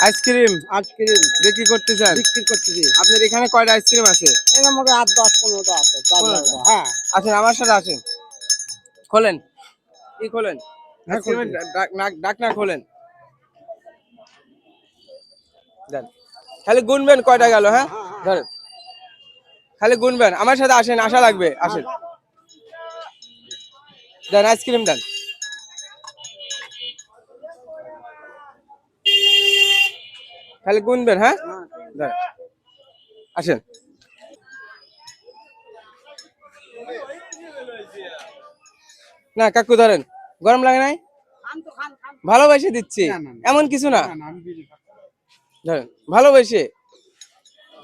Ice cream? Ice cream. বিক্রি করতেছেন? বিক্রি করতেছি। আপনার এখানে কয়টা আইসক্রিম আছে? এর মধ্যে আট দশ পনেরোটা আছে। হ্যাঁ। আসেন আমার সাথে আসেন। খোলেন। কি খোলেন? হ্যাঁ, ডাক- ডাকনা খোলেন। দেন। খালি গুনবেন কয়টা গেল হ্যাঁ। ধরেন। খালি গুনবেন। আমার সাথে আসেন আশা লাগবে। আসেন। দেন আইসক্রিম দেন। খালি গুনবেন হ্যাঁ? আসেন। না কাকু ধরেন গরম লাগে নাই? ভালোবেসে দিচ্ছি। এমন কিছু না। ধরেন ভালোবেসে।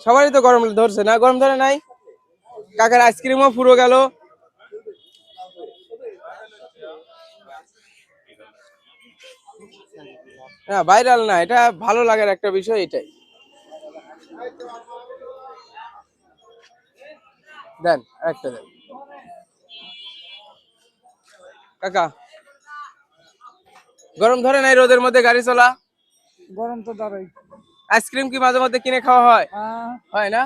সবারই তো গরম ধরছে না? গরম ধরে নাই? কাকার আইসক্রিমও পুরো গেল। না ভাইরাল না এটা ভালো লাগার একটা বিষয় এটাই। দেন একটা দেন। কাকা গরম ধরে নাই রোদের মধ্যে গাড়ি চলা? গরম তো দাঁড়াই আইসক্রিম কি মাঝে মধ্যে কিনে খাওয়া হয়? হ্যাঁ। হয় না?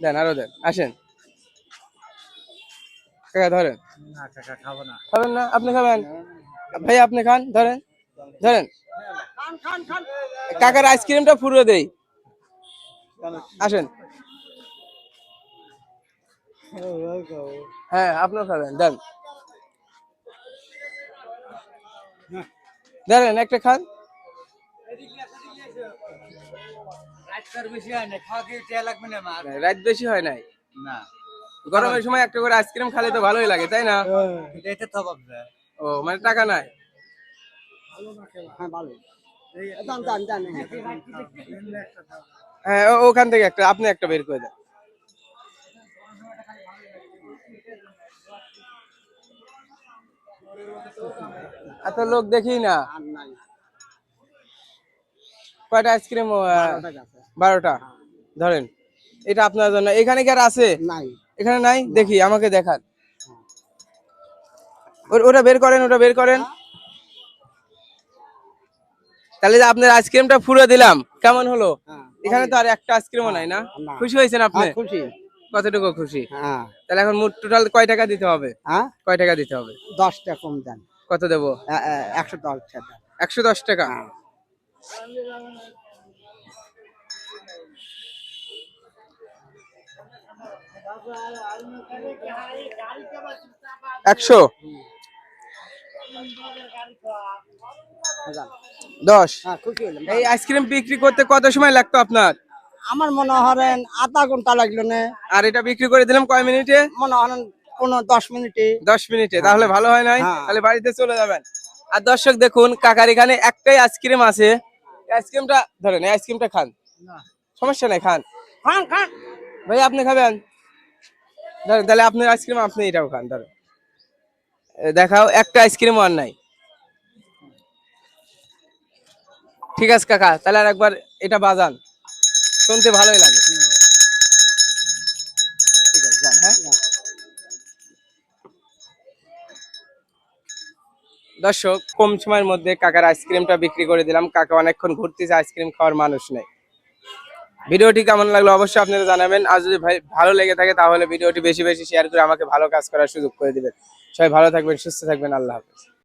দেন আরও দেন আসেন। কাকা ধরেন। না কাকা খাব না। খাবেন না? আপনি খাবেন? ভাই আপনি খান ধরেন। ধরেন কাকার আইসক্রিমটা পুরো দেই। আসেন। হ্যাঁ আপনার খাবেন দেন। ধরেন একটা খান। বেশি না খাওয়া লাগবে না রাত বেশি হয় নাই। না গরমের সময় একটা করে আইসক্রিম খালে তো ভালোই লাগে তাই না? এটা তো ও মানে টাকা নাই। হ্যাঁ ভালো। দাম দাম দাম হ্যাঁ ও- ওখান থেকে একটা আপনি একটা বের করে দেন। এত লোক দেখি না। কয়টা আইসক্রিম বারোটা ধরেন এটা আপনার জন্য। এখানে কি আর আছে? এখানে নাই? দেখি আমাকে দেখান। ও- ওটা বের করেন ওটা বের করেন। তাহলে যে আপনার আইসক্রিমটা ফুরে দিলাম কেমন হলো? হ্যাঁ এখানে তো আর একটা আইসক্রিমও নাই না। খুশি হয়েছেন আপনি? হ্যাঁ, খুশি। কতটুকু খুশি? হ্যাঁ। তাহলে এখন মোট টোটাল কয় টাকা দিতে হবে? কয় টাকা দিতে হবে? দশটা কম দেন। কত দেবো? একশো দশ টাকা। একশো দশ টাকা? একশো। দশ। হ্যাঁ এই আইসক্রিম বিক্রি করতে কত সময় লাগতো আপনার? আমার মনে হরেন আধা ঘণ্টা লাগল না। আর এটা বিক্রি করে দিলাম কয় মিনিটে? মনে হরেন পনেরো দশ মিনিটে। দশ মিনিটে তাহলে ভালো হয় নাই? হ্যাঁ। তাহলে বাড়িতে চলে যাবেন। আর দর্শক দেখুন কাকার এখানে একটাই আইসক্রিম আছে। আইসক্রিমটা ধরেন আইসক্রিমটা খান। সমস্যা নাই খান। খান খান। ভাই আপনি খাবেন? ধরেন তাহলে আপনার আইসক্রিম আপনি এটাও খান ধরেন। দেখাও একটা আইসক্রিম আর নাই। ঠিক আছে, কাকা। তাহলে আর একবার এটা বাজান। শুনতে ভালোই লাগে। ঠিক আছে, যান হ্যাঁ? দর্শক, কম সময়ের মধ্যে কাকার আইসক্রিমটা বিক্রি করে দিলাম। কাকা অনেকক্ষণ ঘুরতেছে, আইসক্রিম খাওয়ার মানুষ নেই। ভিডিওটি কেমন লাগল অবশ্যই আপনারা জানাবেন। আর যদি ভালো লেগে থাকে, তাহলে ভিডিওটি বেশি বেশি শেয়ার করে আমাকে ভালো কাজ করার সুযোগ করে দিবেন। সবাই ভালো থাকবেন, সুস্থ থাকবেন। আল্লাহ হাফেজ।